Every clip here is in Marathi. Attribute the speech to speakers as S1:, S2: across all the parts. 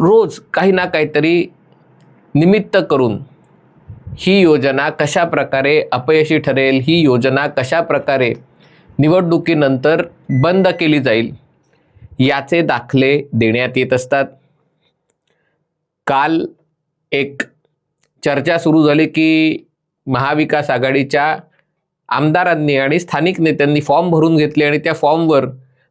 S1: रोज काही ना काहीतरी निमित्त करून ही योजना कशा प्रकारे अपयशी ठरेल ही योजना कशा प्रकारे निवडणुकीनंतर बंद केली जाईल याचे दाखले देण्यात येत असतात. काल एक चर्चा सुरू झाली की महाविकास आघाडीच्या आमदारांनी आणि स्थानिक नेत्यांनी फॉर्म भरून घेतले आणि त्या फॉर्मवर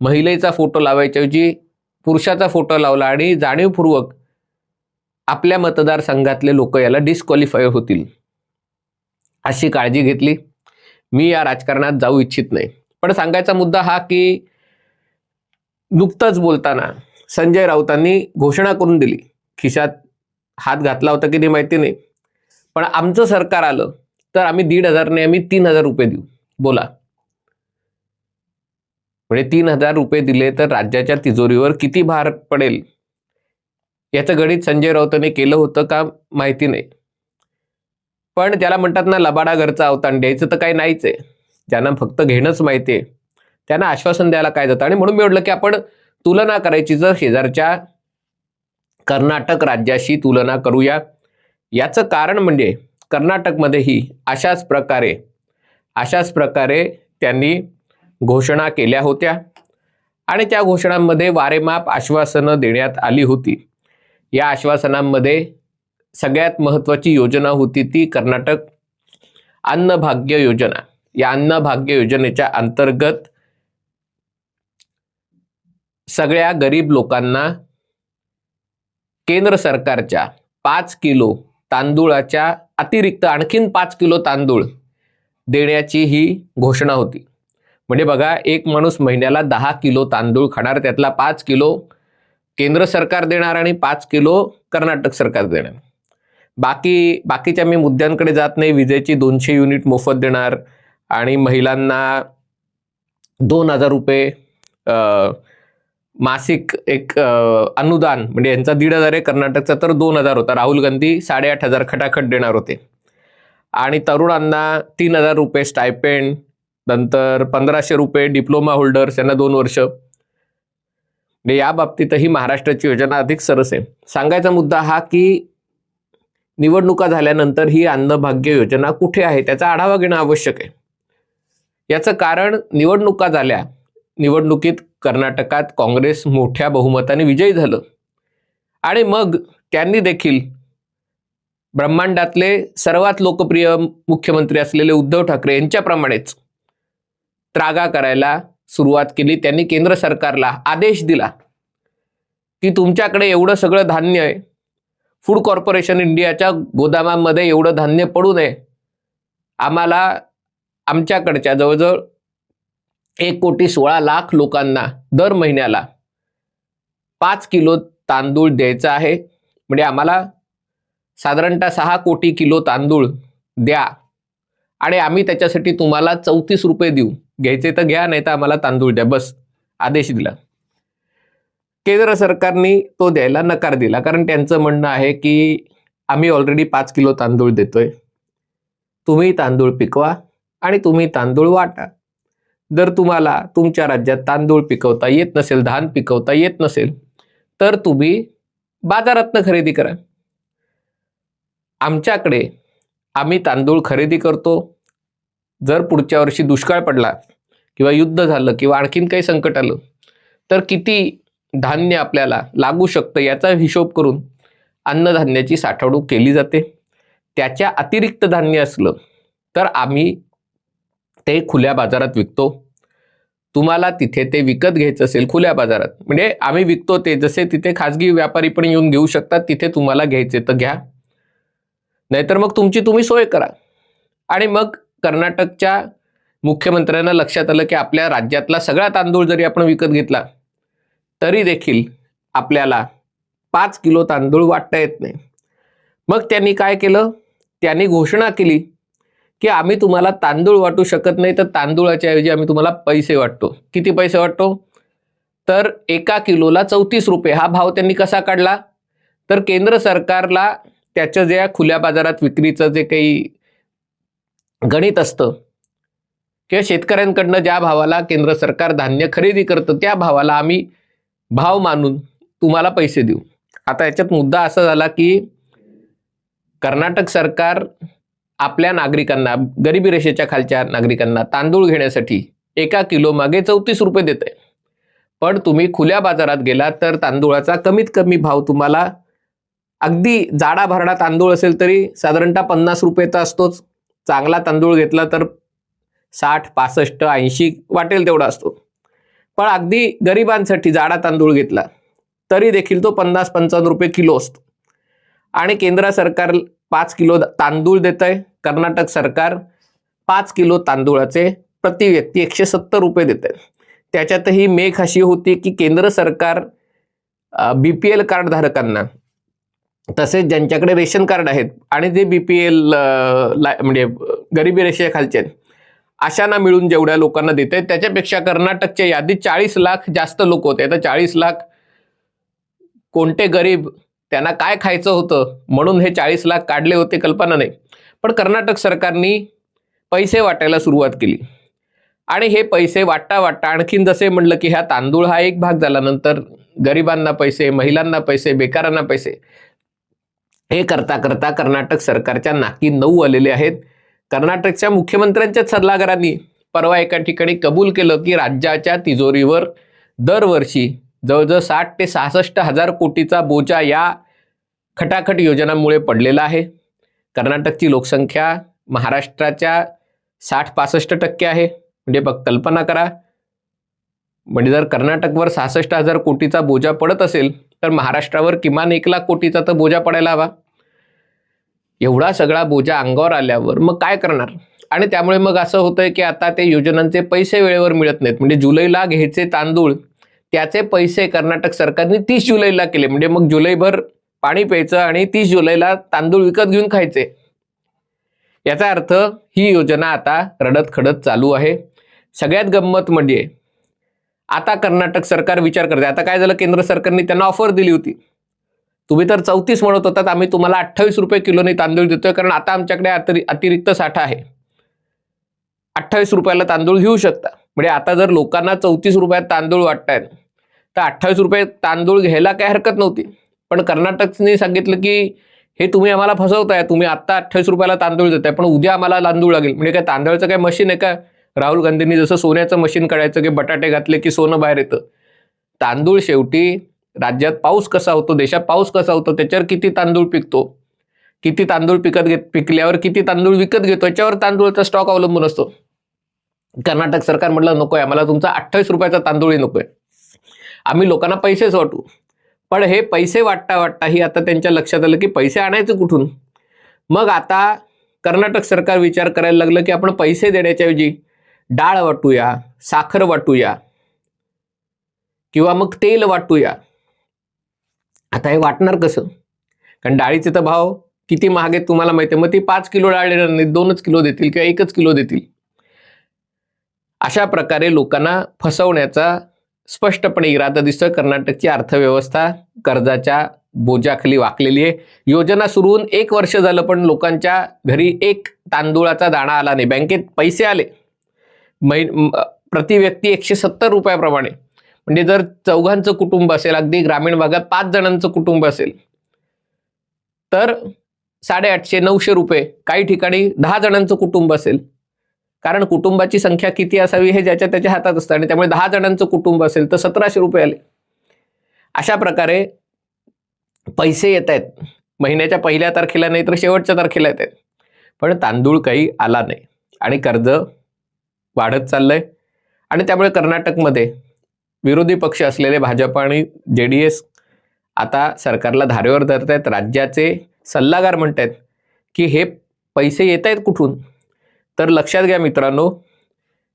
S1: महिलेचा फोटो लावायच्याऐवजी पुरुषाचा फोटो लावला आणि जाणीवपूर्वक आपल्या मतदारसंघातले लोक याला डिस्क्वालिफाय होतील. अशी काळजी घेतली. मी या राजकारणात जाऊ इच्छित नाही. पण सांगायचा मुद्दा हा की नुकतंच बोलताना संजय राऊतांनी घोषणा करून दिली. खिशात हात घातला होता की नाही माहिती नाही. पण आमचं सरकार आलं तर आम्ही दीड हजारने आम्ही तीन हजार रुपये देऊ. बोला. म्हणजे तीन हजार रुपये दिले तर राज्याच्या तिजोरीवर किती भार पडेल? याचं गणित संजय राऊतने केलं होतं का माहिती नाही. पण त्याला म्हणतात ना लबाडा घरचा अवतान द्यायचं तर काही नाहीच आहे. ज्यांना फक्त घेणंच माहिती आहे. त्यांना आश्वासन द्यायला काय जातं? आणि म्हणून मी म्हटलं की आपण तुलना करायची जर शेजारच्या कर्नाटक राज्याशी तुलना करूया. याचं कारण म्हणजे कर्नाटकमध्येही अशाच प्रकारे अशाच प्रकारे त्यांनी घोषणा केल्या होत्या आणि त्या घोषणांमध्ये वारेमाप आश्वासनं देण्यात आली होती. या आश्वासनांमध्ये सगळ्यात महत्त्वाची योजना होती ती कर्नाटक अन्नभाग्य योजना. या अन्नभाग्य योजनेच्या अंतर्गत सगळ्या गरीब लोकांना केंद्र सरकारच्या पाच किलो तांदूळाच्या अतिरिक्त आणखीन पाच किलो तांदूळ देण्याची ही घोषणा होती. म्हणजे बघा एक माणूस महिन्याला दहा किलो तांदूळ खाणार त्यातला पाच किलो केंद्र सरकार देणार आणि पाच किलो कर्नाटक सरकार देणार. बाकी बाकीच्या मी मुद्द्यांकडे जात नाही. विजेची दोनशे युनिट मोफत देणार आणि महिलांना दोन हजार रुपये मासिक एक अनुदान म्हणजे यांचा दीड हजार आहे कर्नाटकचा तर दोन हजार होता. राहुल गांधी साडेआठ हजार खटाखट देणार होते. आणि तरुणांना तीन हजार रुपये स्टायपेंड नंतर पंधराशे रुपये डिप्लोमा होल्डर्स यांना दोन वर्ष. म्हणजे या बाबतीतही महाराष्ट्राची योजना अधिक सरस आहे. सांगायचा मुद्दा हा की निवडणुका झाल्यानंतर ही अन्नभाग्य योजना कुठे आहे त्याचा आढावा घेणं आवश्यक आहे. याचं कारण निवडणुका झाल्या निवडणुकीत कर्नाटकात काँग्रेस मोठ्या बहुमताने विजयी झालं. आणि मग त्यांनी देखील ब्रह्मांडातले सर्वात लोकप्रिय मुख्यमंत्री असलेले उद्धव ठाकरे यांच्याप्रमाणेच त्रागा करायला सुरुवात केली. त्यांनी केंद्र सरकारला आदेश दिला की तुमच्याकडे एवढं सगळं धान्य आहे. फूड कॉर्पोरेशन इंडियाच्या गोदामामध्ये एवढं धान्य पडू नये. आम्हाला आमच्याकडच्या जवळजवळ एक कोटी सोळा लाख लोकांना दर महिन्याला पाच किलो तांदूळ द्यायचा आहे. म्हणजे आम्हाला साधारणतः सहा कोटी किलो तांदूळ द्या. आणि आम्ही त्याच्यासाठी तुम्हाला चौतीस रुपये देऊ. घ्यायचे तर घ्या नाही तर आम्हाला तांदूळ द्या. बस. आदेश दिला. केंद्र सरकारने तो द्यायला नकार दिला. कारण त्यांचं म्हणणं आहे की आम्ही ऑलरेडी पाच किलो तांदूळ देतोय. तुम्ही तांदूळ पिकवा आणि तुम्ही तांदूळ वाटा. जर तुम्हाला तुमच्या राज्यात तांदूळ पिकवता येत नसेल धान पिकवता येत नसेल तर तुम्ही बाजारातनं खरेदी करा. आमच्याकडे आम्ही तांदूळ खरेदी करतो. जर पुढच्या वर्षी दुष्काळ पडला किंवा युद्ध झालं किंवा आणखीन काही संकट आलं तर किती धान्य आपल्याला लागू शकतं याचा हिशोब करून अन्नधान्याची साठवणूक केली जाते. त्याच्या अतिरिक्त धान्य असलं तर आम्ही ते खुल्या बाजारात विकतो. तुम्हाला तिथे ते विकत घ्यायचं असेल खुल्या बाजारात म्हणजे आम्ही विकतो ते जसे तिथे खाजगी व्यापारी पण येऊन घेऊ शकतात तिथे तुम्हाला घ्यायचे तर घ्या. नाहीतर मग तुमची तुम्ही सोय करा. आणि मग कर्नाटकच्या मुख्यमंत्र्यांना लक्षात आलं की आपल्या राज्यातला सगळा तांदूळ जरी आपण विकत घेतला तरी देखील आपल्याला पाच किलो तांदूळ वाटता येत नाही. मग त्यांनी काय केलं? त्यांनी घोषणा केली की आम्ही तुम्हाला तांदूळ वाटू शकत नाही तर तांदूळाच्या ऐवजी आम्ही तुम्हाला पैसे वाटतो. किती पैसे वाटतो? तर एका किलोला चौतीस रुपये. हा भाव त्यांनी कसा काढला? तर केंद्र सरकारला त्याच्या ज्या खुल्या बाजारात विक्रीचं जे काही गणित असतं. किंवा शेतकऱ्यांकडनं ज्या भावाला केंद्र सरकार धान्य खरेदी करतं त्या भावाला आम्ही भाव मानून तुम्हाला पैसे देऊ. आता याच्यात मुद्दा असा झाला की कर्नाटक सरकार आपल्या नागरिकांना गरिबी रेषेच्या खालच्या नागरिकांना तांदूळ घेण्यासाठी एका किलो मागे चौतीस रुपये देत आहे. पण तुम्ही खुल्या बाजारात गेलात तर तांदूळाचा कमीत कमी भाव तुम्हाला अगदी जाडा भरडा तांदूळ असेल तरी साधारणतः पन्नास रुपये तर असतोच. चांगला तांदूळ घेतला तर साठ पासष्ट ऐंशी वाटेल तेवढा असतो. पण अगदी गरिबांसाठी जाडा तांदूळ घेतला तरी देखील तो पन्नास पंचावन्न रुपये किलो असतो. आणि केंद्र सरकार पाच किलो तांदूळ देत आहे कर्नाटक सरकार पाच किलो तांदूळाचे प्रति व्यक्ती एकशे सत्तर रुपये देत आहे त्याच्यातही मेघ अशी होती की केंद्र सरकार बी पी एल कार्डधारकांना तसेच ज्यांच्याकडे रेशन कार्ड आहेत आणि जे बी पी एल म्हणजे गरिबी रेषेखालचे आहेत अशांना मिळून जेवढ्या लोकांना देते त्याच्यापेक्षा कर्नाटकच्या यादीत चाळीस लाख जास्त लोक होते. आता चाळीस लाख कोणते गरीब त्यांना काय खायचं होतं म्हणून हे चाळीस लाख काढले होते कल्पना नाही. पण कर्नाटक सरकारनी पैसे वाटायला सुरुवात केली. आणि हे पैसे वाटता वाटता आणखीन जसे म्हणलं की ह्या तांदूळ हा एक भाग झाला नंतर गरिबांना पैसे महिलांना पैसे बेकारांना पैसे हे करता करता कर्नाटक सरकारच्या नाकी नऊ आलेले आहेत. कर्नाटकच्या मुख्यमंत्र्यांच्याच सल्लागारांनी परवा एका ठिकाणी कबूल केलं की राज्याच्या तिजोरीवर दरवर्षी जवळजवळ साठ ते सहासष्ट हजार कोटीचा बोजा या खटाखट योजनांमुळे पडलेला आहे. कर्नाटकची लोकसंख्या महाराष्ट्राच्या साठ पासष्ट टक्के आहे. म्हणजे बघ कल्पना करा म्हणजे जर कर्नाटकवर सहासष्ट हजार कोटीचा बोजा पडत असेल तर महाराष्ट्रावर किमान एक लाख कोटीचा तर बोजा पडायला हवा. एवढा सगळा बोजा अंगावर आल्यावर मग काय करणार? आणि त्यामुळे मग असं होतंय की आता ते योजनांचे पैसे वेळेवर मिळत नाहीत. म्हणजे जुलैला घ्यायचे तांदूळ त्याचे पैसे कर्नाटक सरकारने तीस जुलैला केले. म्हणजे मग जुलैभर पाणी प्यायचं आणि तीस जुलैला तांदूळ विकत घेऊन खायचे. याचा अर्थ ही योजना आता रडत खडत चालू आहे. सगळ्यात गंमत म्हणजे आता कर्नाटक सरकार विचार करते. आता काय झालं? केंद्र सरकारने त्यांना ऑफर दिली होती. तुम्ही तर चौतीस म्हणत होतात. आम्ही तुम्हाला अठ्ठावीस रुपये किलोने तांदूळ देतोय. कारण आता आमच्याकडे अतिरिक्त साठा आहे. अठ्ठावीस रुपयाला तांदूळ घेऊ शकता. म्हणजे आता जर लोकांना चौतीस रुपयात तांदूळ वाटतायत तर अठ्ठावीस रुपये तांदूळ घ्यायला काय हरकत नव्हती. पण कर्नाटकने सांगितलं की हे तुम्ही आम्हाला फसवताय. तुम्ही आत्ता अठ्ठावीस रुपयाला तांदूळ देताय. पण उद्या आम्हाला तांदूळ लागेल. म्हणजे काय तांदळाचं काय मशीन आहे का? राहुल गांधींनी जसं सोन्याचं मशीन काढायचं की बटाटे घातले की सोनं बाहेर येतं. तांदूळ शेवटी राज्यात पाऊस कसा होतो देशात पाऊस कसा होतो त्याच्यावर किती तांदूळ पिकतो? किती तांदूळ पिकत घेत पिकल्यावर किती तांदूळ विकत घेतो याच्यावर तांदूळचा स्टॉक अवलंबून असतो. कर्नाटक सरकार म्हटलं नकोय आम्हाला तुमचा अठ्ठावीस रुपयाचा तांदूळही नकोय. आम्ही लोकांना पैसेच वाटू. पण हे पैसे वाटता वाटता ही आता त्यांच्या लक्षात आलं की पैसे आणायचे कुठून? मग आता कर्नाटक सरकार विचार करायला लागलं की आपण पैसे देण्याच्या ऐवजी डाळ वाटूया साखर वाटूया किंवा मग तेल वाटूया. आता हे वाटणार कसं? कारण डाळीचे तर भाव किती महाग आहेत तुम्हाला माहिती आहे. मग ती पाच किलो डाळ देणार नाही दोनच किलो देतील किंवा एकच किलो देतील. अशा प्रकारे लोकांना फसवण्याचा स्पष्टपणे इरादा दिसतोय. कर्नाटकची अर्थव्यवस्था कर्जाच्या बोजाखाली वाकलेली आहे. योजना सुरू होऊन एक वर्ष झालं पण लोकांच्या घरी एक तांदूळाचा दाणा आला नाही. बँकेत पैसे आले. मै प्रति व्यक्ती एकशे सत्तर रुपयाप्रमाणे. म्हणजे जर चौघांचं कुटुंब असेल अगदी ग्रामीण भागात पाच जणांचं कुटुंब असेल तर साडेआठशे नऊशे रुपये काही ठिकाणी दहा जणांचं कुटुंब असेल. कारण कुटुंबाची संख्या किती असावी हे ज्याच्या त्याच्या हातात असतं आणि त्यामुळे दहा जणांचं कुटुंब असेल तर सतराशे रुपये आले. अशा प्रकारे पैसे येत आहेत. महिन्याच्या पहिल्या तारखेला नाही तर शेवटच्या तारखेला येत आहेत. पण तांदूळ काही आला नाही. आणि कर्ज वाढत चाललंय. आणि त्यामुळे कर्नाटकमध्ये विरोधी पक्ष असलेले भाजप आणि जे डी एस आता सरकारला धारेवर धरत आहेत राज्याचे सल्लागार म्हणत आहेत की हे पैसे येत आहेत कुठून? तर लक्षात घ्या मित्रांनो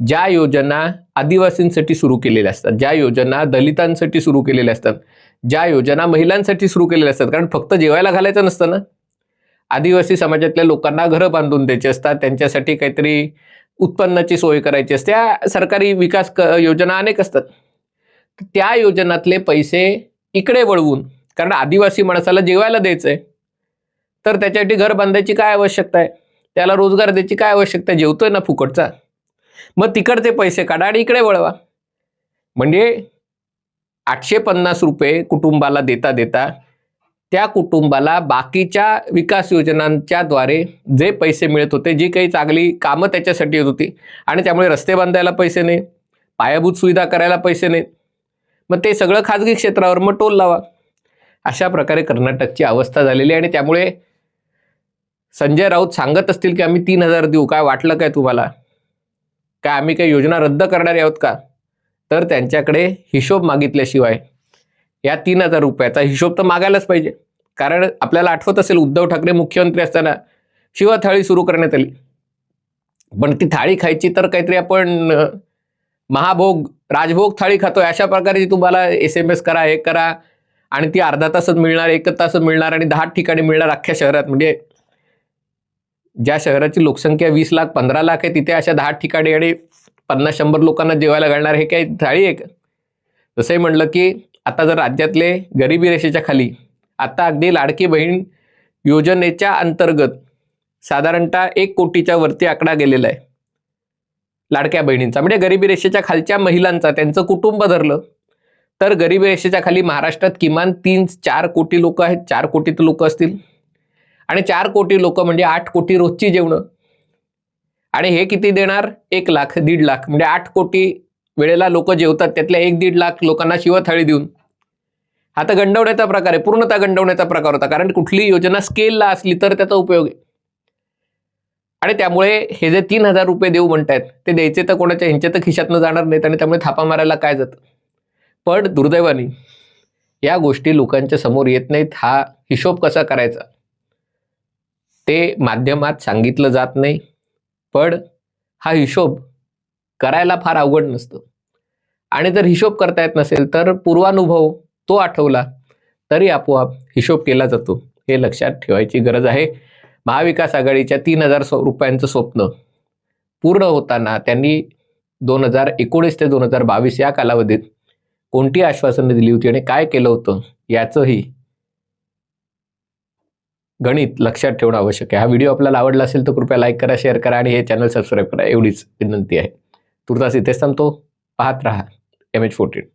S1: ज्या योजना आदिवासींसाठी सुरू केलेल्या असतात ज्या योजना दलितांसाठी सुरू केलेल्या असतात ज्या योजना महिलांसाठी सुरू केलेल्या असतात कारण फक्त जेवायला घालायचं नसतं ना. आदिवासी समाजातल्या लोकांना घरं बांधून द्यायची असतात त्यांच्यासाठी काहीतरी उत्पन्नाची सोय करायची असते. त्या सरकारी विकास क योजना अनेक असतात. त्या योजनातले पैसे इकडे वळवून कारण आदिवासी माणसाला जेवायला द्यायचं आहे तर त्याच्यासाठी घर बांधायची काय आवश्यकता आहे? त्याला रोजगार द्यायची काय आवश्यकता आहे? जेवतोय ना फुकटचा. मग तिकडचे पैसे काढा आणि इकडे वळवा. म्हणजे आठशे पन्नास रुपये कुटुंबाला देता देता त्या कुटुंबाला बाकीच्या विकास योजनांच्या द्वारे जे पैसे मिळत होते जी काही चांगली कामं त्याच्यासाठी येत होती आणि त्यामुळे रस्ते बांधायला पैसे नाही पायाभूत सुविधा करायला पैसे नाहीत मग ते सगळं खाजगी क्षेत्रावर मग टोल लावा. अशा प्रकारे कर्नाटकची अवस्था झालेली आहे आणि त्यामुळे संजय राऊत सांगत असतील की आम्ही तीन हजार देऊ काय वाटलं काय तुम्हाला? काय आम्ही काही योजना रद्द करणारे आहोत का? तर त्यांच्याकडे हिशोब मागितल्याशिवाय या तीन हजार रुपयाचा हिशोब तर मागायलाच पाहिजे. कारण आपल्याला आठवत असेल उद्धव ठाकरे मुख्यमंत्री असताना शिवथाळी सुरू करण्यात आली. पण ती थाळी खायची तर काहीतरी आपण महाभोग राजभोग थाळी खातोय. अशा प्रकारे तुम्हाला एस एम एस करा हे करा. आणि ती अर्धा तासात मिळणार एक तासात मिळणार आणि दहा ठिकाणी मिळणार अख्ख्या शहरात. म्हणजे ज्या शहराची लोकसंख्या वीस लाख पंधरा लाख आहे तिथे अशा दहा ठिकाणी आणि पन्नास शंभर लोकांना जेवायला घालणार हे काही थाळी आहे का? जसंही म्हणलं की आता जर राज्यातले गरिबी रेषेच्या खाली आता अगदी लाडकी बहीण योजनेच्या अंतर्गत साधारणतः एक कोटीच्या वरती आकडा गेलेला आहे. लाडक्या बहिणींचा म्हणजे गरिबी रेषेच्या खालच्या महिलांचा त्यांचं कुटुंब धरलं तर गरिबी रेषेच्या खाली महाराष्ट्रात किमान तीन चार कोटी लोक आहेत चार कोटी तर लोक असतील. आणि चार कोटी लोक म्हणजे आठ कोटी रोजची जेवणं. आणि हे किती देणार? एक लाख दीड लाख म्हणजे आठ कोटी वेळेला लोक जेवतात त्यातल्या एक दीड लाख लोकांना शिवथाळी देऊन. हा तर गंडवण्याचा प्रकार आहे पूर्णतः गंडवण्याचा प्रकार होता. कारण कुठली योजना स्केलला असली तर त्याचा उपयोग आहे. आणि त्यामुळे हे जे तीन हजार रुपये देऊ म्हणतायत ते द्यायचे तर कोणाच्या ह्यांच्या तर खिशातनं जाणार नाहीत आणि त्यामुळे थापा मारायला काय जातं? पण दुर्दैवाने या गोष्टी लोकांच्या समोर येत नाहीत. हा हिशोब कसा करायचा? ते माध्यमात सांगितलं जात नाही. पण हा हिशोब करायला फार अवघड नसतं. आणि जर हिशोब करता येत नसेल तर पूर्वानुभव तो आठवला तरी आपोआप हिशोब केला जातो. हे लक्षात ठेवायची गरज आहे. महाविकास आघाडीच्या तीन हजार सो रुपयांचं स्वप्न पूर्ण होताना त्यांनी दोन हजार एकोणीस ते दोन हजार बावीस या कालावधीत कोणती आश्वासनं दिली होती आणि काय केलं होतं याचंही गणित लक्षात ठेवणं आवश्यक आहे. हा व्हिडिओ आपल्याला आवडला असेल तर कृपया लाईक करा शेअर करा आणि हे चॅनल सबस्क्राईब करा एवढीच विनंती आहे. तुर्तास इथेच थांबतो. पाहत राहा. MH14